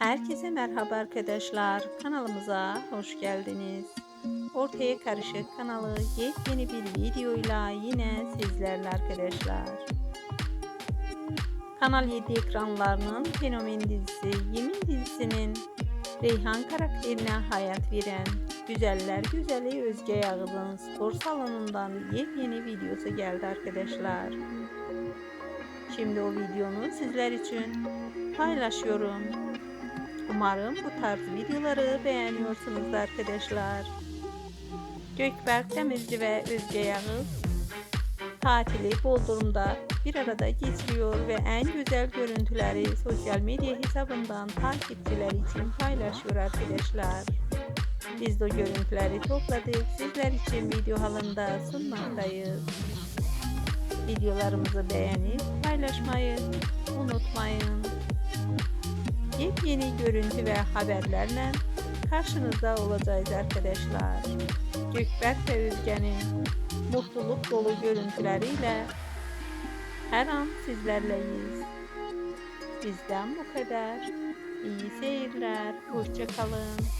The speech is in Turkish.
Herkese merhaba arkadaşlar. Kanalımıza hoş geldiniz. Ortaya Karışık kanalı yepyeni bir videoyla yine sizlerle arkadaşlar. Kanal 7 ekranlarının fenomen dizisi Yemin dizisinin Reyhan karakterine hayat veren Güzeller Güzeli Özge Yağız'ın spor salonundan yepyeni videosu geldi arkadaşlar. Şimdi o videonu sizler için paylaşıyorum. Umarım bu tarz videoları beğeniyorsunuz arkadaşlar. Gökberk Demirci ve Özge Yağız tatili Bodrum'da bir arada geçiriyor ve en güzel görüntüleri sosyal medya hesabından takipçiler için paylaşıyor arkadaşlar. Biz de görüntüleri topladık. Sizler için video halinde sunmaktayız. Videolarımızı beğenip paylaşmayı unutmayın. Yepyeni görüntü ve haberlerle karşınızda olacağız arkadaşlar. Gökberk ve Özge'nin mutluluk dolu görüntüleriyle her an sizlerleyiz. Bizden bu kadar. İyi seyirler. Hoşçakalın.